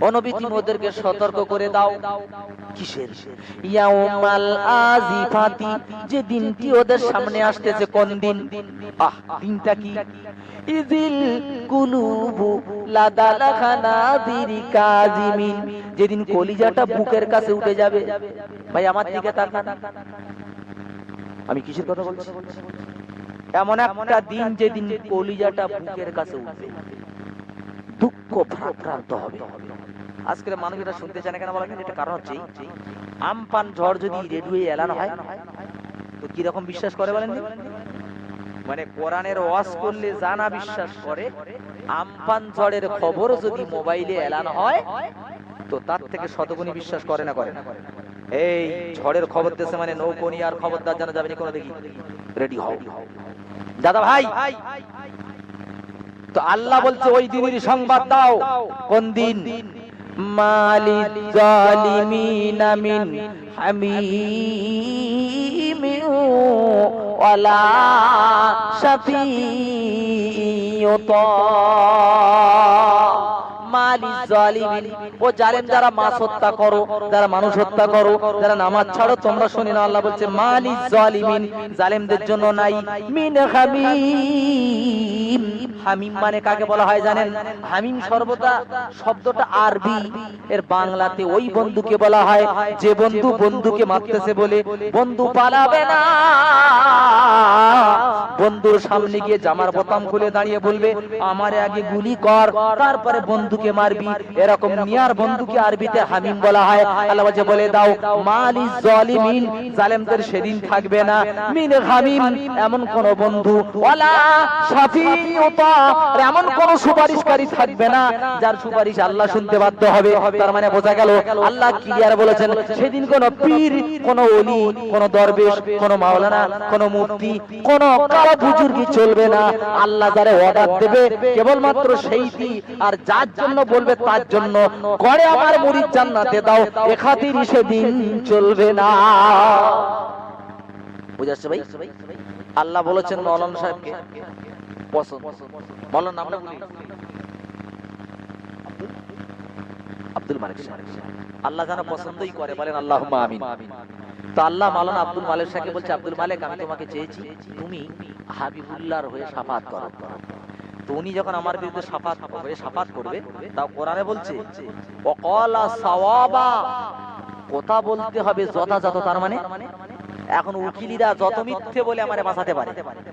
অনবী ওদেরকে সতর্ক করে দাও। কিসের? ইয়াউমাল যে দিনটি ওদের সামনে আসতেছে কোন দিন? আহ, দিনটা কি? কুলুবু যেদিন কলিজাটা বুকের কাছে উঠে যাবে। ভাই, আমার দিকে তাকান। আমি কিসের কথা বলছি? এমন একটা দিন যেদিন কলিজাটা বুকের কাছে উঠবে। দুঃখ ভারাক্রান্ত হবে। আজকের মানুষ এটা শুনতে চায় না কেন বলেন? এটা কারণ হচ্ছে আমপান ঝড় যদি রেডিওয়ে এলানো হয়, তো কি রকম বিশ্বাস করে বলেন মানে কোরআনের ওয়াজ করলে জানা বিশ্বাস করে আমপান ঝড়ের খবর যদি মোবাইলে এলানো হয়, তো তার থেকে শতগুণী বিশ্বাস করে না করে। এই ঝড়ের খবর দেশে মানে নৌকনি আর খবরদার জানা যাবে না কোনো দেখি রেডি হও। দাদা ভাই, তো আল্লাহ বলছে, ওই দিনের সংবাদ দাও। কোন দিন? মালিক জালিমিনা মিন হামিমিন ওয়ালা শাফিউতা। ও জালেম যারা হত্যা করো, যারা মানুষ হত্যা করো, যারা নামাজ ছাড়ো, তোমরা না আল্লাহ বলছে জালেমদের জন্য নাই। মিন হামিম মানে কাকে বলা হয় জানেন? হামিম সর্বদা শব্দটা আরবি। এর বাংলাতে ওই বন্ধুকে বলা হয়, যে বন্ধু বন্ধুকে মারতেছে বলে, বন্ধু পালাবে না। বন্ধুর সামনে গিয়ে জামার বোতাম খুলে দাঁড়িয়ে বলবে, আমারে আগে গুলি কর, তারপরে বন্ধুকে মারবি। এরকম নিয়ার বন্ধুকে আরবিতে হামিম বলা হয়। আল্লাহ বলে দাও, মালি জালিমিন, জালেমদের সেদিন থাকবে না। মিন হামিম, এমন কোন বন্ধু। ওয়ালা শাফিউতা এমন কোন সুপারিশকারী থাকবে না, যার সুপারিশ আল্লাহ শুনতে বাধ্য হবে। তার মানে বোঝা গেল, আল্লাহ ক্লিয়ার বলেছেন, সেদিন কোন পীর, কোন ওলি, কোন দরবেশ, কোন মাওলানা, কোন মুফতি কোন কারও বুজুর্গি চলবে না। আল্লাহ যারে অর্ডার দেবে, কেবলমাত্র সেইটি। আর যার জন্য বলবে, তার জন্য। করে আমার মুরিদ জান্নাতে দাও এখাতির সেদিন চলবে না। বুঝাচ্ছে ভাই? আল্লাহ বলেছেন মৌলানা সাহেবকে। পছন্দ। মৌলানা নামটা বলি আব্দুল মালিক সাহেব। আল্লাহ যেন পছন্দই করে, বলেন আল্লাহ আমিন। তো আল্লাহ মালানা আব্দুল মালিক সাহেব বলছে, আব্দুল মালিক, আমি তোমাকে চেয়েছি, তুমি হাবিবুল্লাহর হয়ে সাফাত করো। তো উনি যখন আমার বিরুদ্ধে সাফাত হয়ে সাফাত করবে, তাও কোরআনে বলছে অকলা সাওয়াবা। কথা বলতে হবে যথাযথ, তার মানে এখন উকিলিরা যত মিথ্যে বলে আমারে বাঁচাতে পারে।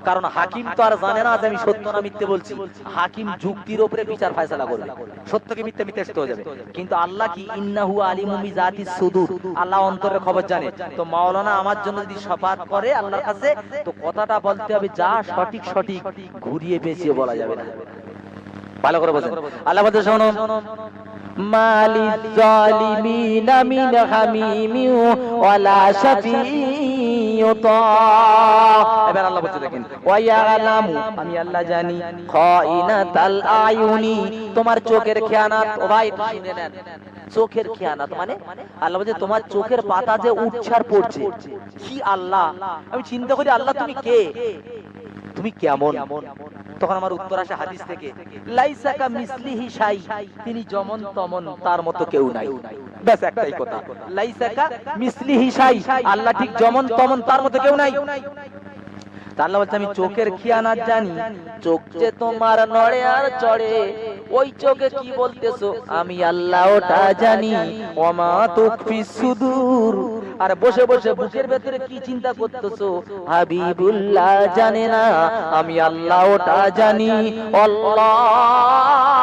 কারণ হাকিম তো আর জানে না যে আমি সত্য না মিথ্যে বলছি। হাকিম যুক্তির উপরে বিচার ফয়সালা করবে। সত্যকে মিথ্যে মিথ্যে হয়ে যাবে। কিন্তু আল্লাহ কি ইন্নাহু আলিমুমি জাতি সুদূর? আল্লাহ অন্তরের খবর জানে। তো মাওলানা আমার জন্য যদি শপাত করে আল্লাহর কাছে, তো কথাটা বলতে হবে যা সঠিক সঠিক। ঘুরিয়ে পেঁচিয়ে বলা যাবে না। ভালো করে বোঝেন। আল্লাহ বলতে শোনো। মালি জালিমিনা মিন হামিমি ওয়ালা এবার আল্লাহ বলছে, দেখেন আমি আল্লাহ জানি খাইনাতাল আয়ুনি, তোমার চোখের খেয়ানাত, ও ভাই শুনে নেন, চোখের খেয়ানাত মানে আল্লাহ বলছে, তোমার চোখের পাতা যে উচ্ছার পড়ছে, কি আল্লাহ? আমি চিন্তা করি, আল্লাহ তুমি কে? তুমি কেমন? তখন আমার উত্তর আসে হাদিস থেকে, লাইসাকা মিসলিহি শাই, তিনি যমন তমন, তার মতো কেউ নাই। ব্যাস একটাই কথা। লাইসাকা মিসলিহি শাই, আল্লাহ ঠিক যমন তমন, তার মতো কেউ নাই। আল্লাহ বলছে, আমি চোখের খিয়ানাত জানি। চোখ যে তোমার নড়ে আর চড়ে, ওই চোখে কি বলতেছো? আমি আল্লাহ ওটা জানি। ওমা তুকফি সুদূর। আর বসে বসে বুকের ভেতরে কি চিন্তা করতেছো? হাবিবুল্লাহ জানে না। আমি আল্লাহ ওটা জানি। আল্লাহু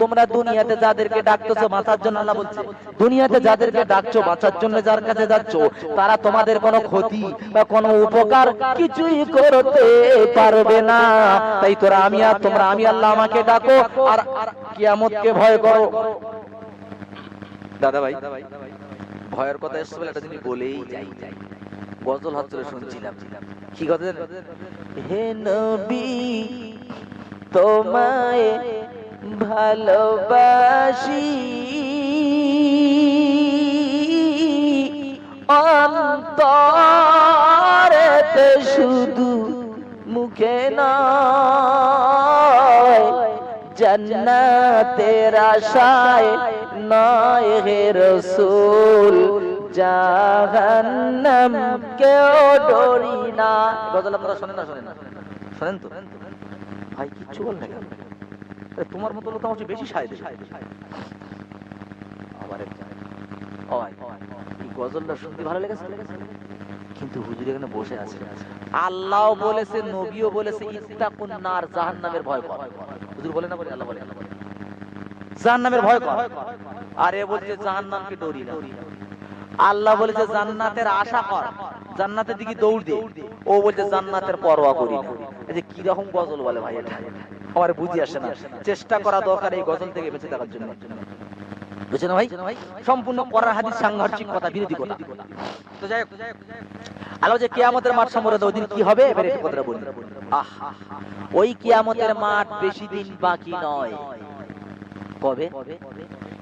তোমরা দুনিয়াতে যাদেরকে ডাকতেছো বাঁচার জন্য আল্লাহ বলছে, দুনিয়াতে যাদেরকে ডাকছো বাঁচার জন্য যার কাছে যাচ্ছ, তারা তোমাদের কোনো ক্ষতি বা কোনো উপকার কিছুই করতে পারবে না। তাই তোরা আমি আর তোমরা, আমি আল্লাহ আমাকে ডাকো আর কিয়ামতকে ভয় করো। দাদা ভাই, ভয়ের কথা এসছে বলে একটা জিনিস বলেই যাই। যাই গজল হচ্ছে শুনছিলাম। কি কথা হে নবী, তোমায় ভালোবাসি। অন্তরেতে শুধু মুখে নয়, জন্নতের আশায় নয় হে রসুল জাহান্নাম কেউ ডরি না গজল আপনারা শোনেন না শোনেন না। শোনেন তো। ভাই, কিচ্ছু বল না তোমার মতো লোক আমার বেশি সায় দেয় আবার গজলটা শুনতে ভালো লেগেছে? কিন্তু হুজুর এখানে বসে আছে। আল্লাহ বলেছে, নবীও বলেছে, ইত্তাকুন নার, জাহান্নামের ভয় কর। হুজুর বলে না বলে? আল্লাহ বলে। জাহান্নামের ভয় কর। আর এ বলছে, জাহান্নামকে ডরি না। আল্লাহ বলেছে, জান্নাতের আশা কর। জান্নাতের দিকে দৌড় দে। ও বলছে, জান্নাতের পরোয়া করি না। এই যে কি রকম গজল বলে ভাই এটা? আমার বুঝি আসে না। চেষ্টা করা দরকার এই গজল থেকে বেঁচে থাকার জন্য। বুঝছেন ভাই? সম্পূর্ণ করার সাংঘর্ষিক কথা, বিরোধী কথা। আলো যে কিয়ামতের মাঠ ওই দিন কি হবে ওই কিয়ামতের মাঠ বেশি দিন বাকি নয়। কবে?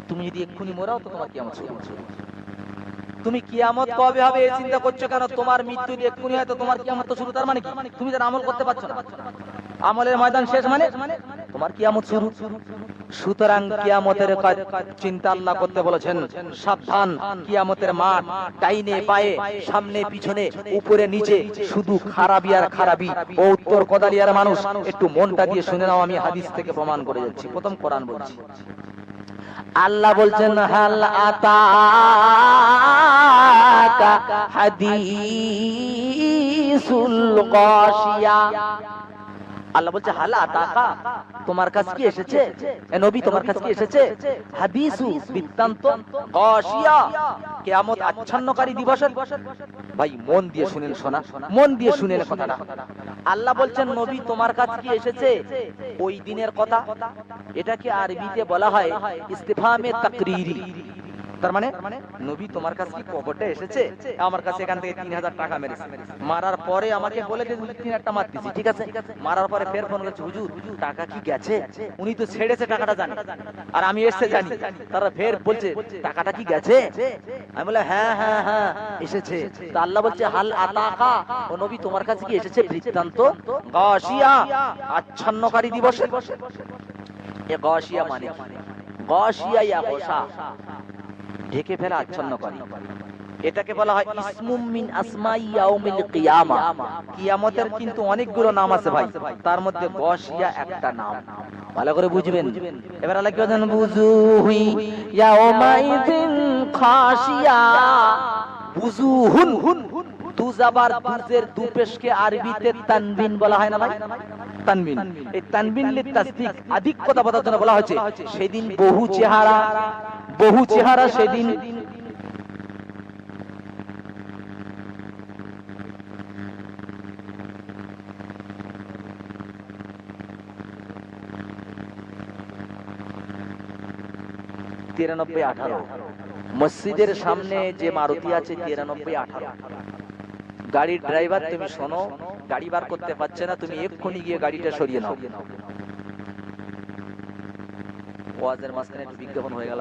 তুমি যদি এক্ষুনি মরাও, তো তোমার কিয়ামত শুরু। তুমি কিয়ামত কবে হবে এই চিন্তা করছ কেন? তোমার মৃত্যু এক্ষুনি হয় তো তোমার কিয়ামত তো শুরু, তার মানে কি? তুমি যারা আমল করতে পারছ না। আমলের ময়দান শেষ মানে? তোমার কিয়ামত শুরু। সুতরাং কিয়ামতের চিন্তা আল্লাহ করতে বলেছেন, সাবধান, কিয়ামতের মাঠ ডাইনে পায়ে, সামনে পিছনে, উপরে নিচে, শুধু খারাপি আর খারাপি ও উত্তর কদালিয়ার মানুষ, একটু মনটা দিয়ে শুনে নাও, আমি হাদিস থেকে প্রমাণ করে যাচ্ছি। প্রথম কোরআন বলছি। আল্লাহ বলছেন হাল আতা হাদিসুল গাশিয়া। আল্লাহ বলছে, হালা টাকা তোমার কাছে কি এসেছে? এ নবী, তোমার কাছে কি এসেছে? হাদিসু বৃত্তান্ত গাশিয়া, কিয়ামত আচ্ছন্নকারী দিবসের ভাই, মন দিয়ে শুনেন শোনা, মন দিয়ে শুনেন কথাটা। আল্লাহ বলছেন, নবী, তোমার কাছে কি এসেছে? ওই দিনের কথা। এটাকে আরবিতে বলা হয়, ইস্তিফামে তাকরিরি। তার মানে নবী, তোমার কাছে কি কবরটা এসেছে? আমার কাছে এখান থেকে তিন হাজার টাকা মেরেছে। মারার পরে আমাকে বলে যে তিন হাজার মারতেছি ঠিক আছে? মারার পরে ফের ফোন করেছে, হুজুর, টাকা কি গেছে? উনি তো ছেড়েছে, টাকাটা জানি। আর আমি এসে জানি। তারা ফের বলছে, টাকাটা কি গেছে? আমি বলে হ্যাঁ হ্যাঁ হ্যাঁ এসেছে। তা আল্লাহ বলছে, হাল আতাকা, ও নবী, তোমার কাছে কি এসেছে বৃত্তান্ত? গাশিয়া আচ্ছন্নকারী দিবসে। এ গাশিয়া মানে? গাশিয়া ইয়া গোসা। ঢেকে ফেলা আচ্ছন্ন করে এটাকে বলা হয় ইসমুম মিন আসমাই ইয়াউমিল কিয়ামা। কিয়ামতের কিন্তু অনেকগুলো নাম আছে ভাই। তার মধ্যে গশিয়া একটা নাম। ভালো করে বুঝবেন। এবার আল্লাহ কি বলেন? বুজুহি ইয়াউমাইদিন খাশিয়া। বুজুহুন। দুজাবার দুজের দুপেশকে আরবিতে তানবিন বলা হয় না ভাই? তানবিন। এই তানবিন লি তাসদিক আধিক কথা বলার জন্য বলা হয়েছে। সেদিন বহু চেহারা বহু চেহারা সেদিন তিরানব্বই আঠারো। মসজিদের সামনে যে মারুতি আছে, তিরানব্বই আঠারো। গাড়ির ড্রাইভার, তুমি শোনো, গাড়ি বার করতে পারছে না, তুমি এক্ষুনি গিয়ে গাড়িটা সরিয়ে নাও। ওয়াজের মাঝখানে বিজ্ঞাপন হয়ে গেল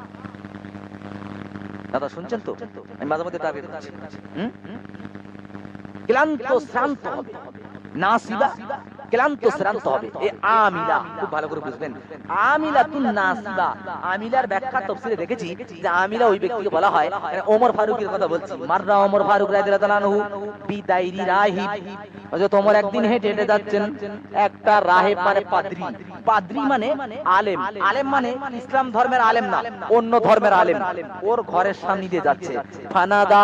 দাদা শুনছেন তো? আমি মাঝে মধ্যে টার্গেট করছি। হুম? ক্লান্ত শ্রান্ত হবে। নাসিবা ক্লান্ত, শ্রান্ত হবে। এ আমিলা, খুব ভালো করে বুঝবেন। আমিলা তুন নাসিবা আমিলার ব্যাখ্যা তফসিলে দেখেছি যে আমিলা ওই ব্যক্তিকে বলা হয় মানে ওমর ফারুকের কথা বলছি। মাররা ওমর ফারুক রাদিয়াল্লাহু আনহু বিদাইরি রাহিব। হযরত ওমর একদিন হেঁটে হেঁটে যাচ্ছেন একটা রাহেব মানে পাদ্রী। পাদ্রী মানে আলেম। আলেম মানে ইসলাম ধর্মের আলেম না, অন্য ধর্মের আলেম। ওর ঘরের সামনে দিয়ে যাচ্ছে। ফানাদা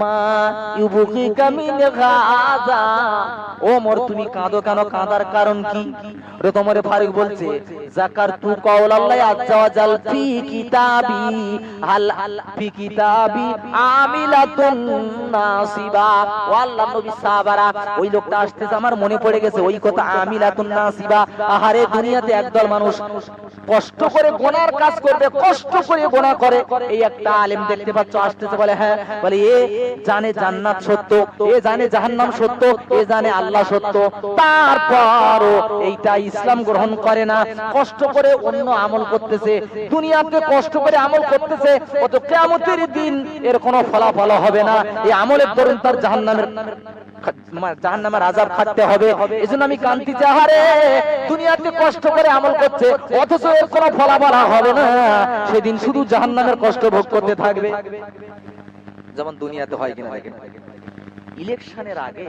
মা, ইউবুকিকা মিন গাজা তুমি কাঁদো কেন? কাঁদার কারণ কি? ফারুক বলছে তু কাউল আল্লাহ আজ্জা ফি কিতাবি ফি কিতাবি আমিলাতুন নাসিবা। নবী সাহাবারা, ওই লোকটা আমার মনে পড়ে গেছে, ওই কথা আমিলাতুন নাসিবা। আহারে দুনিয়াতে একদল মানুষ কষ্ট করে গোনার কাজ করবে, কষ্ট করে গোনা করে। এই একটা আলেম দেখতে পাচ্ছ, আসতেছে, বলে হ্যাঁ বলে, এ জানে জান্নাত সত্য এ জানে জাহান্নাম সত্য এ জানে আল্লাহ সত্য। তারপরও এইটা ইসলাম গ্রহণ করে না কষ্ট করে অন্য আমল করতেছে। দুনিয়াতে কষ্ট করে আমল করতেছে অত কেয়ামতের দিন এর কোনো ফলাফল হবে না। এই আমলের দরুন তার জাহান্নামের জাহান আজাব খাটতে হবে। এই আমি কান্তি চাহারে দুনিয়াতে কষ্ট করে আমল করছে অথচ এর কোনো ফলাফল হবে না। সেদিন শুধু জাহান নামের কষ্ট ভোগ করতে থাকবে। যেমন দুনিয়াতে হয় কিনা ইলেকশনের আগে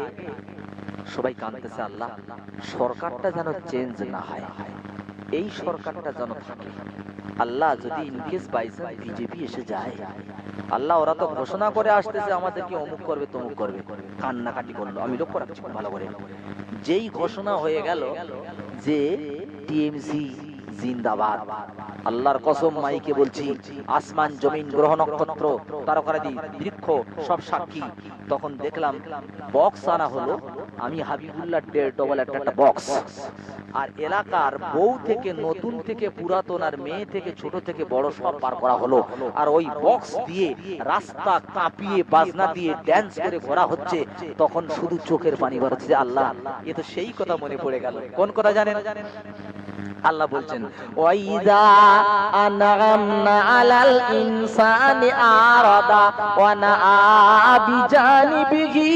সবাই কাঁদতেছে আল্লাহ, সরকারটা যেন চেঞ্জ না হয়, এই সরকারটা যেন থাকে। আল্লাহ যদি ইনকেস বাইচান্স বিজেপি এসে যায়, আল্লাহ ওরা তো ঘোষণা করে আসতেছে, আমাদেরকে অমুক করবে, তমুক করবে। কান্নাকাটি করল, আমি লক্ষ্য রাখছি, ভালো করে। যেই ঘোষণা হয়ে গেল যে টিএমসি জিন্দাবাদ। আল্লাহর কসম মাইকে বলছি, আসমান, জমিন, গ্রহ, নক্ষত্র, তারকারাদি, বৃক্ষ, সব সাক্ষী। তখন দেখলাম বক্স আনা হলো আমি হাবিবুল্লাহ ডের ডবল একটা বক্স আর এলাকার বউ থেকে নতুন থেকে পুরাতন আর মেয়ে থেকে ছোট থেকে বড় সব পার করা হলো। আর ওই বক্স দিয়ে রাস্তা কাঁপিয়ে বাজনা দিয়ে ড্যান্স করে ঘোরা হচ্ছে। তখন শুধু চোখের পানি যে আল্লাহ, এ তো সেই কথা মনে পড়ে গেল। কোন কথা জানেন? আল্লাহ বলছেন ওয়াইদা আনগামনা আলাল ইনসানি আরাদা ওয়া নাআ বিজানিবিহি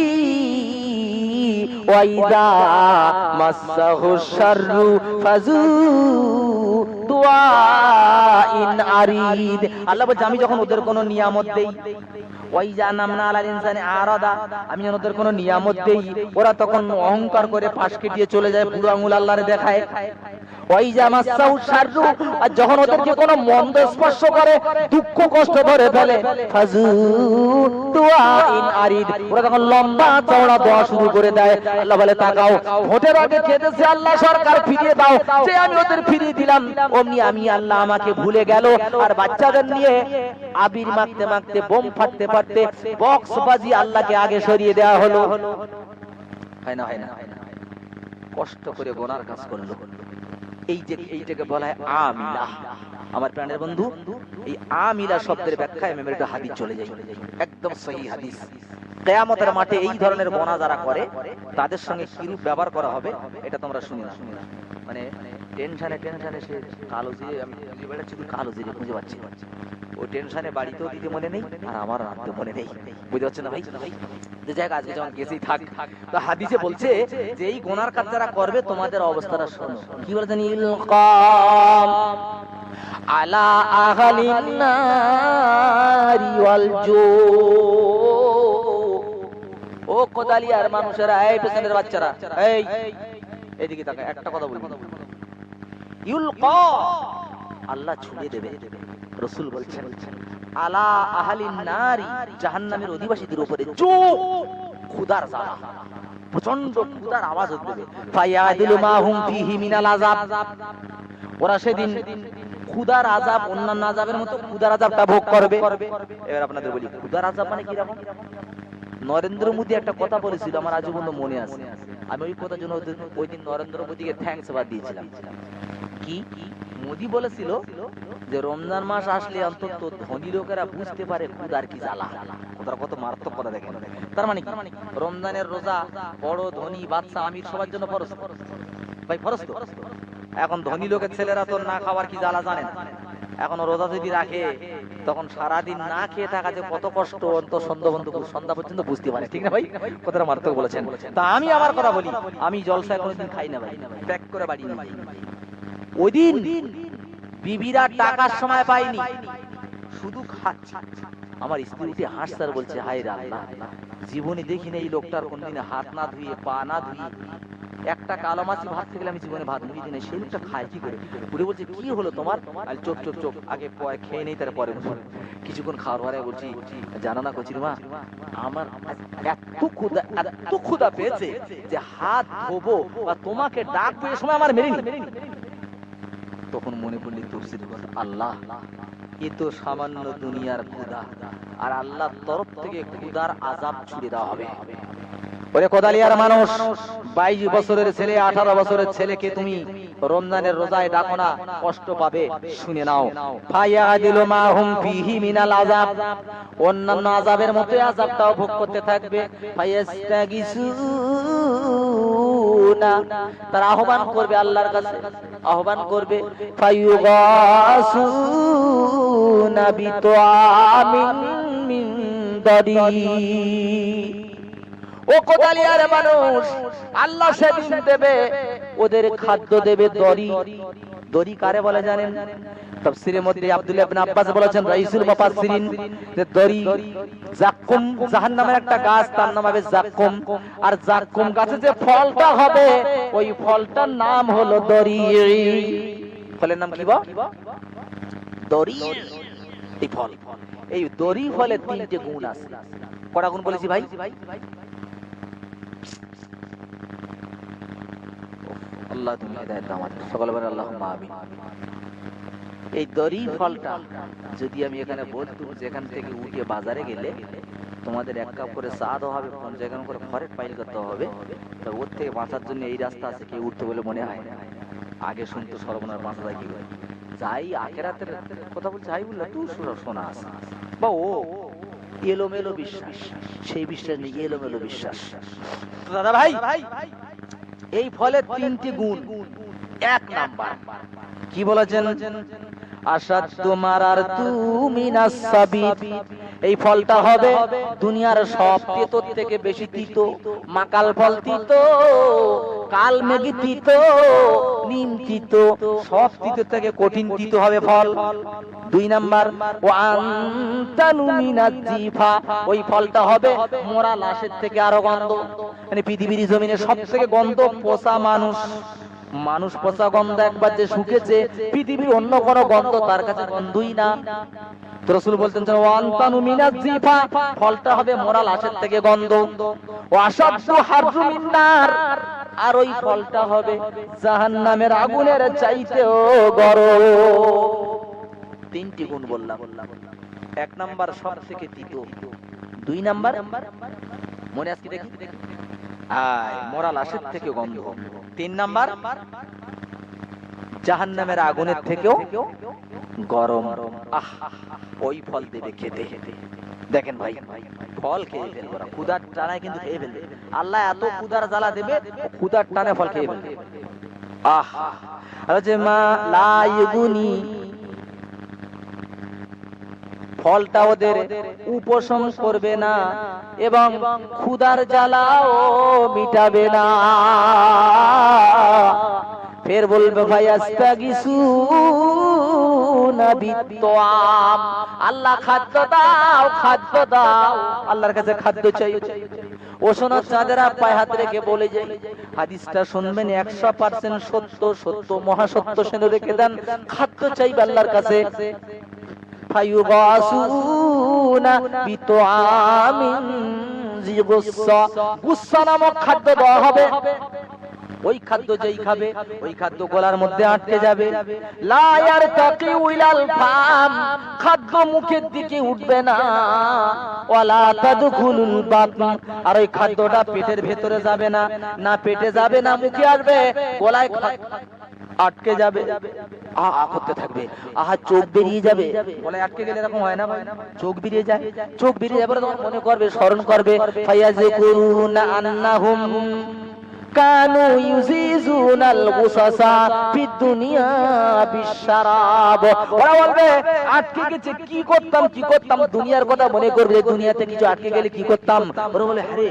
ফাজু দুআইন আরিদ। আল্লাহ বলছে আমি যখন ওদের কোনো নিয়ামত দেই ওয়াইজা নামনা আলাল ইনসানি আরাদা। আমি যখন ওদের কোনো নিয়ামত দেই ওরা তখন অহংকার করে পাশ কেটিয়ে চলে যায় বুড়ো আঙুল আল্লাহরে দেখায়। শাররু আর যখন ওদেরকে কোনো মন্দ স্পর্শ করে দুঃখ কষ্ট ধরে ফেলে ফাজু দুআইন আরিদ। ওরা তখন লম্বা চওড়া দোয়া শুরু করে দেয়। আল্লাহ বলে তাকাও ভোটের আগে খেতেছে আল্লাহ সরকার ফিরিয়ে দাও। যে আমি ওদের ফিরিয়ে দিলাম আমি আল্লাহ আমাকে ভুলে গেল। আর বাচ্চাদের নিয়ে আবির মাখতে মাখতে, বোম ফাটতে ফাটতে বক্স বাজি আল্লাহকে আগে সরিয়ে দেওয়া হলো। কষ্ট করে গোনার কাজ করল। এই যে, এইটাকে বলা হয় আমিলা। আমার প্রাণের বন্ধু, এই আমিলা শব্দের ব্যাখ্যায় মেমের একটা হাদিস চলে যায় একদম সহি হাদিস। কেয়ামতের মাঠে এই ধরনের গোনা যারা করে, তাদের সঙ্গে কিরূপ ব্যবহার করা হবে, এটা তোমরা শুনি না মানে টেনশনে টেনশনে সে কালো আমি বেড়াচ্ছি তুই কালো জিরে খুঁজে পাচ্ছি। টেনশনে বাড়িতেও দিতে মনে নেই, আর আমার মনে নেই। বুঝতে পারছেন না ভাই? যে জায়গা আজকে গেছেই থাক, তো হাদিসে বলছে যে এই গোনার কাজ যারা করবে, তোমাদের অবস্থাটা শোনো। কি বলে জানি আলা নারি ওয়াল ও মানুষেরা, এই পেছনের বাচ্চারা, এই, এইদিকে তাকা একটা কথা বলবি আল্লাহ দেবে। রসুল বলছেন, আলা অধিবাসীদের উপরে খুদার প্রচণ্ড খুদার আওয়াজ ওরা সেদিন অন্যান্য মতো ভোগ করবে। এবার আপনাদের বলি আযাব মানে কি নরেন্দ্র মোদী একটা কথা বলেছিল, আমার আজও পর্যন্ত মনে আছে। আমি ওই কথার জন্য ওই- দিন নরেন্দ্র মোদীকে থ্যাঙ্কস বাদ দিয়েছিলাম। কি? মোদী বলেছিল যে, রমজান মাস আসলে অন্তত ধনী লোকেরা বুঝতে পারে খুদার কি জ্বালা। খুদার কত মারাত্মক কথা দেখেন। তার মানে কি? রমজানের রোজা বড় ধনী বাচ্চা আমির সবার জন্য ফরজ। ভাই, ফরজ এখন ধনী লোকের ছেলেরা তো না খাওয়ার কি জ্বালা জানেন এখন রোজা যদি রাখে, তখন সারাদিন না খেয়ে থাকা যে কত কষ্ট অন্ত সন্ধ্যা বন্ধু সন্ধ্যা পর্যন্ত বুঝতে পারে। ঠিক না ভাই? কথাটা মারাত্মক বলেছেন। তা আমি আমার কথা বলি, আমি জলসায় কোনোদিন খাই না ভাই। প্যাক করে বাড়ি ওই দিন বিবিরা টাকার সময় পাইনি শুধু খাচ্ছে। আমার স্ত্রী আর বলছে, হায় রে আল্লাহ, জীবনে দেখিনি এই লোকটার কোনদিনে হাত না ধুয়ে, পা না ধুয়ে। একটা কালো মাছি ভাত থেকে আমি জীবনে ভাত মুখি দিনে সেই লোকটা খায় কি করে? বুড়ি বলছে, কি হলো তোমার? চোখ চোখ চোখ, আগে পয় খেয়ে নেই, তারপরে। কিছুক্ষণ খাওয়ার পরে বলছি, জানো না কচির মা, আমার এত ক্ষুদা এত ক্ষুদা পেয়েছে যে হাত ধোবো বা তোমাকে ডাকবো এ সময় আমার মেরে তখন মনে পড়লি তুলসির কথা, আল্লাহ, এ তো সামান্য দুনিয়ার ক্ষুদা আর আল্লাহর তরফ থেকে ক্ষুদার আজাব ছুড়ে দেওয়া হবে। ওরে কোদালিয়ার মানুষ, বাইশ বছরের ছেলে, আঠারো বছরের ছেলেকে তুমি রমজানের রোজায় ডাকো না, কষ্ট পাবে, শুনে নাও। ফাইয়া দিল মা হুম ফিহি মিনাল আজাব অন্যান্য আজাবের মতো আজাবটাও ভোগ করতে থাকবে। ফাইয়াস্তাগিসুনা তারা আহ্বান করবে আল্লাহর কাছে, আহ্বান করবে, ফায়ুগাসুনা বিতআমিন মিন দারি। ও কোদালিয়ার মানুষ, আল্লাহ সেদিন দেবে, ওদের খাদ্য দেবে দড়ি। দড়ি কারে বলে জানেন? মধ্যে ইবনে আব্বাস বলেছেন, রাইসুল মুফাসসিরিন, যে দড়ি জাহান্নামের একটা গাছ, তার নাম হবে আর গাছে যে ফলটা হবে, ওই ফলটার নাম হলো দড়ি। ফলের নাম কি বা দড়ি। এই ফল। এই দড়ি ফলে তিনটে গুণ আছে। কটা গুণ বলেছি ভাই? আল্লাহ তুমি হেদায়েত দাও আমাদের। সকলে বলে আল্লাহুম্মা আমিন। এই দড়ি ফলটা যদি আমি এখানে বলতুম যেখান থেকে উঠে বাজারে গেলে তোমাদের এক কাপ করে চা হবে পঞ্চাশ গ্রাম করে খড়ের পাইল করতে হবে, তা ওর থেকে বাঁচার জন্য এই রাস্তা আছে, কেউ উঠতে বলে মনে হয় আগে শুনতো সর্বনার বাঁচা যায় কি করে। যাই আখেরাতের কথা বলছে হাই বলল তুই শোনা শোনা আছে। বা ও এলোমেলো বিশ্বাস, সেই বিশ্বাস নেই, এলোমেলো বিশ্বাস। দাদা ভাই এই ফলের তিনটি গুণ। এক নাম্বার। কি বলেছেন? আশাদ তোমার আর তুমি এই ফলটা হবে দুনিয়ার সব তেতর থেকে বেশি তিত, মাকাল ফল তিত। কাল মেঘি তিত নিম তিত সব তিত থেকে কঠিন তিত হবে ফল। দুই নাম্বার জিফা, ওই ফলটা হবে মোরা লাশের থেকে আরও গন্ধ। মানে পৃথিবীর জমিনে সব থেকে গন্ধ পোষা মানুষ। মানুষ পচা গন্ধ একবার যে শুকেছে, পৃথিবীর অন্য কোনো গন্ধ তার কাছে গন্ধই না। রসুল বলতেন জিফা, ফলটা হবে মোরা লাশের থেকে গন্ধ। ও আসাদু হারজু মিন্নার আর ওই ফলটা হবে জাহান্নামের আগুনের চাইতেও গরম তিনটি গুণ বললাম। এক নাম্বার সব থেকে তিত। দুই নাম্বার? মনে আজকে দেখি? আয়, মোরা লাশের থেকে গন্ধ। তিন নাম্বার? জাহান্নামের আগুনের থেকেও গরম। আহ, ওই ফল দেবে খেতে খেতে। দেখেন ভাই ফল খেয়ে ফেলব না ক্ষুদার টানায় কিন্তু খেয়ে ফেলবে। আল্লাহ এত ক্ষুদার জ্বালা দেবে ক্ষুদার টানে ফল খেয়ে ফেলবে। আহ। আর মা লাইগুনি ফলটা ওদের উপশম করবে না এবং ক্ষুদার জ্বালাও মিটাবে না। ফের বলবে, ভাই আস্তাগিসু আল্লাহ খাদ্য দাও খাদ্য দাও। আল্লাহর কাছে খাদ্য চাই। চাঁদেরা পায়ে হাত রেখে বলে যাই। হাদিসটা শুনবেন, একশো পার্সেন্ট সত্য সত্য, মহাসত্য রেখে দেন। খাদ্য চাইবে আল্লাহর কাছে। নামক খাদ্য দেওয়া হবে। ওই খাদ্য যেই খাবে ওই খাদ্য গলার মধ্যে আটকে যাবে। লা ইয়ারতাকি উইলাল ফাম খাদ্য মুখের দিকে উঠবে না। ওয়ালা তাদখুলুল বাতন আর ওই খাদ্যটা পেটের ভেতরে যাবে না। না পেটে যাবে না মুখে আসবে গলায় আটকে যাবে। আ আ করতে থাকবে। আহা চোখ বেরিয়ে যাবে। বলে আটকে গেলে এরকম হয় না ভাই? চোখ বেরিয়ে যায়। চোখ বেরিয়ে যাবে তখন মনে করবে স্মরণ করবে ফায়াজিকুরুনা আন্নাহুম কানু ইউজিজুনাল গুসাসা ফিদ দুনিয়া বিশরাব। ওরা বলবে, আটকে গেছে, কি করতাম কি করতাম? দুনিয়ার কথা মনে করবে, দুনিয়াতে কিছু আটকে গেলে কি করতাম? ওরা বলে, আরে,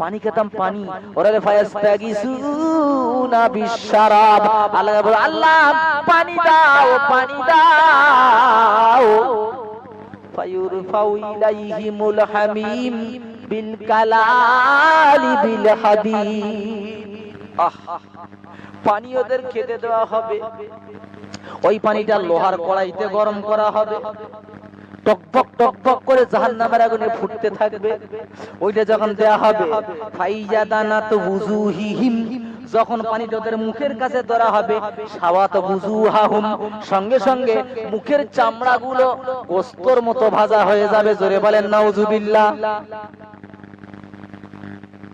পানি খেতাম, পানি। ওরা ফায়াস্তাগিসুনা বিশরাব। আল্লাহ বলে, আল্লাহ, পানি দাও পানি দাও। হামিম বিল কালালি আহ পানি ওদের খেতে দেওয়া হবে। ওই পানিটা লোহার কড়াইতে গরম করা হবে। টকবক টকবক করে জাহান্নামের আগুনে ফুটতে থাকবে। ওইটা যখন দেয়া হবে ফাইজাদানাত wujuhihim যখন পানি ওদের মুখের কাছে ধরা হবে সঙ্গে সঙ্গে মুখের চামড়াগুলো গোস্তর মতো ভাজা হয়ে যাবে, জোরে বলেন, নাউজুবিল্লাহ।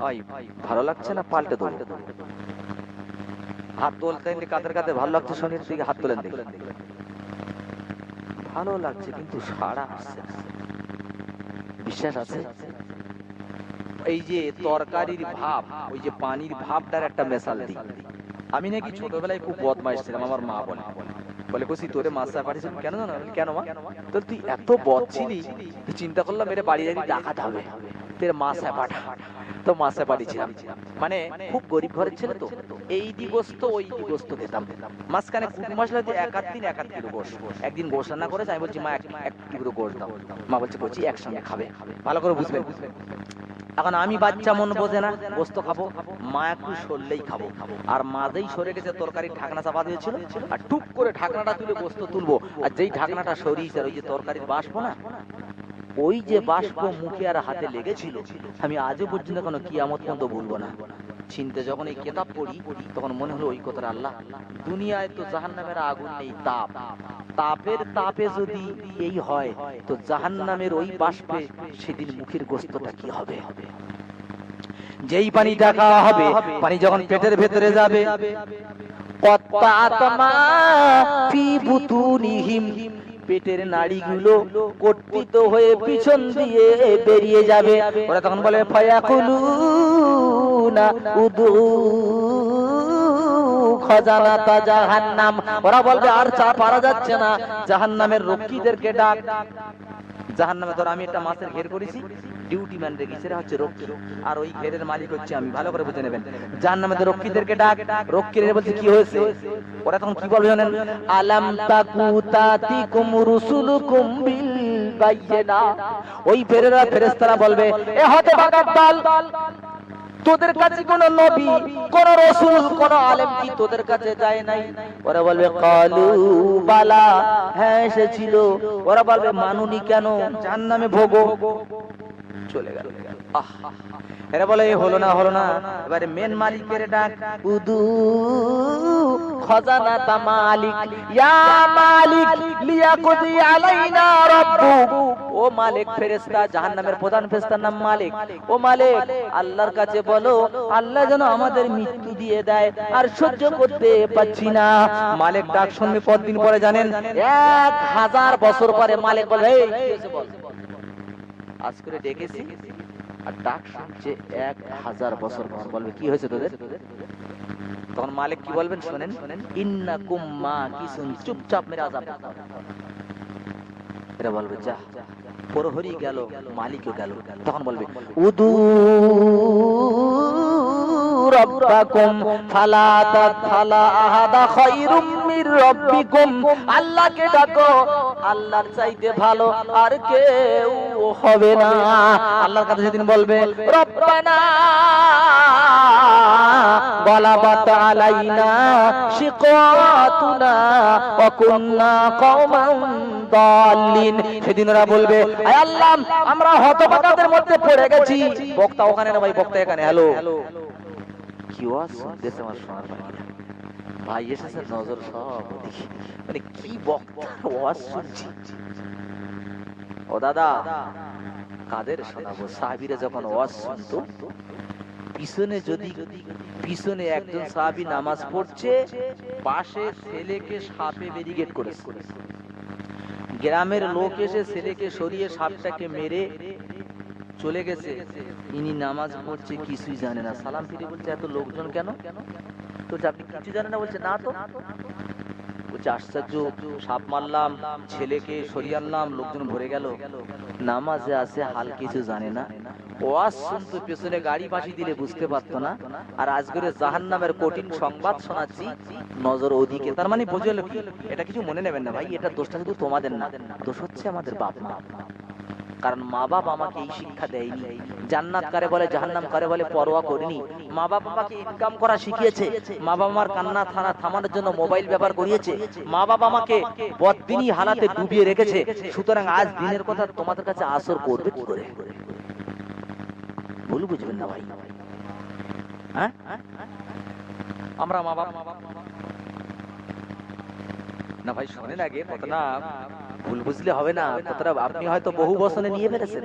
আই ভালো লাগছে না? পাল্টে দোল হাত তোলতে নিলে কাদের কাদের ভালো লাগছে শনির দিকে হাত তোলেন ভালো লাগছে, কিন্তু সারা বিশ্বাস আছে? এই যে তরকারির ভাব, ওই যে পানির ভাবটার একটা মেশাল দিই আমি নাকি ছোটবেলায় খুব বদমাইশ ছিলাম, আমার মা বলে। বলে কসি তোরে মাছটা পাঠিয়েছিল কেন জানো, কেন মা? তোর তুই এত বদ ছিলি চিন্তা করলাম মেরে বাড়ি যাবি, ডাকাত হবে। তোর মাছ পাঠা। তো মাছে পাঠিয়েছিলাম। মানে খুব গরিব ঘরের ছেলে তো, এই দিবস্ত ওই দিবস্ত খেতাম। মাঝখানে কুটু মশলা দিয়ে এক আধ দিন, এক আধ কিলো গোশ। একদিন গোশ রান্না করেছে, আমি বলছি, মা, এক কিলো গোশ দাও। মা বলছে কচি একসঙ্গে খাবে। ভালো করে বুঝবেন এখন আমি বাচ্চা মন বোঝে না, গোস্ত খাব, মা একটু সরলেই খাব। আর মা যেই সরে গেছে তরকারি ঢাকনা চাপা দিয়েছিল, আর টুক করে ঢাকনাটা তুলে গোস্ত তুলবো। আর যেই ঢাকনাটা সরিয়েছে ওই যে তরকারির বাষ্প না, ওই যে বাষ্প মুখে আর হাতে লেগেছিল, আমি আজও পর্যন্ত কোনো কিয়ামত পর্যন্ত ভুলবো না। চিনতে যখন এই কেতাব পড়ি, তখন মনে হলো ওই কথাটা আল্লাহ। দুনিয়ায় তো জাহান্নামের আগুন নেই, তাপ। তাপের তাপে যদি এই হয়, তো জাহান্নামের ওই বাষ্পে সেদিন মুখের গোস্তটা কি হবে? যেই পানি দেখা হবে, পানি যখন পেটের ভেতরে যাবে পেটের নাড়িগুলো কর্তিত হয়ে পিছন দিয়ে বেরিয়ে যাবে। ওরা তখন বলে ফায়াকুলুনা উদু খজানাতা জাহান্নাম। ওরা বলবে, আর চা পারা যাচ্ছে না। জাহান্নামের রক্ষীদেরকে ডাক। জাহান্নামে ধর, আমি একটা মাছের ঘের করেছি। ডিউটি ম্যান রেখেছি, সেটা হচ্ছে রক্ষী। আর ওই ঘেরের মালিক হচ্ছে আমি। ভালো করে বুঝে নেবেন। জাহান্নামে তো রক্ষীদেরকে ডাক। রক্ষীরা বলছে, কি হয়েছে? ওরা তখন কি বলবে জানেন? আলাম তাকু তাতিকুম রুসুলুকুম বিল বাইয়িনা। ওই ফেরেরা, ফেরেশতারা বলবে, এ হতে বাগার তোদের কাছে কোন নবী, কোন রসুল, কোন আলেম কি তোদের কাছে যায় নাই? ওরা বলবে, কালু, বালা। হ্যাঁ এসেছিল। ওরা বলবে, মানুনি কেন? জাহান্নামে ভোগো। চলে গেল। আহ! এরা বলে হলো না হলো না। এবারে মেন মালিকের ডাক, উদু, খজানা তা মালিক। ইয়া মালিক, লিয়াকুদি আলাইনা রাব্বুক ও মালিক, ফেরেশতা, জাহান্নামের প্রধান ফেরেশতার নাম মালিক। ও মালিক, আল্লাহর কাছে বলো, আল্লাহ যেন আমাদের মৃত্যু দিয়ে দেয়, আর সহ্য করতে পাচ্ছি না। মালিক ডাক শুনবে কতদিন পরে জানেন, এক হাজার বছর পরে মালিক বলে এই ডেকেছি। আর ডাক শুনছে এক হাজার বছর পর বলবে, কি হয়েছে তোদের? তখন মালিক কি বলবেন? শোনেন। ইন্না কুম্মা কি শুন চুপচাপ মেরে আজাব এরা বলবে, যা, প্রহরী গেল, মালিকও গেল। তখন বলবে, উদু রব্বাকুম ফালা তাতফালা আহাদা খায়রুম মির রাব্বিকুম। আল্লাহকে ডাকো আল্লাহর চাইতে ভালো আর কেউ হবে না। আল্লাহর কাছে সেদিন বলবে রব্বানা গলাবাত আলাইনা শিকাতুনা ওয়া কুননা কওমান দাল্লিন। সেদিন ওরা বলবে আয় আল্লাহ আমরা হতভাগাদের মধ্যে পড়ে গেছি। বক্তা ওখানে না ভাই বক্তা এখানে? হ্যালো? কি ওয়াজ শুনতেছে আমার সোনার ভাইরা ভাই এসেছে, নজর সব মানে কি বক্তা ওয়াজ শুনছি। ও দাদা, কাদের শোনাবো? সাহাবীরা যখন ওয়াজ শুনতো, পিছনে যদি, পিছনে একজন সাহাবী নামাজ পড়ছে, পাশে ছেলেকে সাপে ব্যারিকেড করেছে। গ্রামের লোক এসে ছেলেকে সরিয়ে সাপটাকে মেরে চলে গেছে। ইনি নামাজ পড়ছে, কিছুই জানে না। সালাম ফিরে বলছে, এত লোকজন কেন? তো আপনি কিছু জানেন না বলছে, না তো। আশ্চর্য, সাপ মারলাম, ছেলেকে সরিয়ে আনলাম, লোকজন ভরে গেল। নামাজে আছে, হাল কিছু জানে না। কঠিন সংবাদ শোনাচ্ছি, নজর তার মানে এটা কিছু মনে নেবেন না ভাই, এটা দোষটা শুধু তোমাদের না, দোষ হচ্ছে আমাদের বাপ মা কারণ মা বাপ আমাকে এই শিক্ষা দেয়নি। জান্নাত কারে বলে, জাহান্নাম কারে বলে পরোয়া করিনি। মা আমাকে ইনকাম করা শিখিয়েছে। মা বাবা আমার কান্না থানা থামানোর জন্য মোবাইল ব্যবহার করিয়েছে। মা বাবা আমাকে বদিনী হালাতে ডুবিয়ে রেখেছে। সুতরাং আজ দিনের কথা তোমাদের কাছে আসর করবে কি করে? ভুল বুঝবেন না ভাই। হ্যাঁ? আমরা মা বাবা না ভাই শোনেন আগে না ভুল বুঝলে হবে না। কথাটা আপনি হয়তো বহু বছরে নিয়ে ফেলেছেন।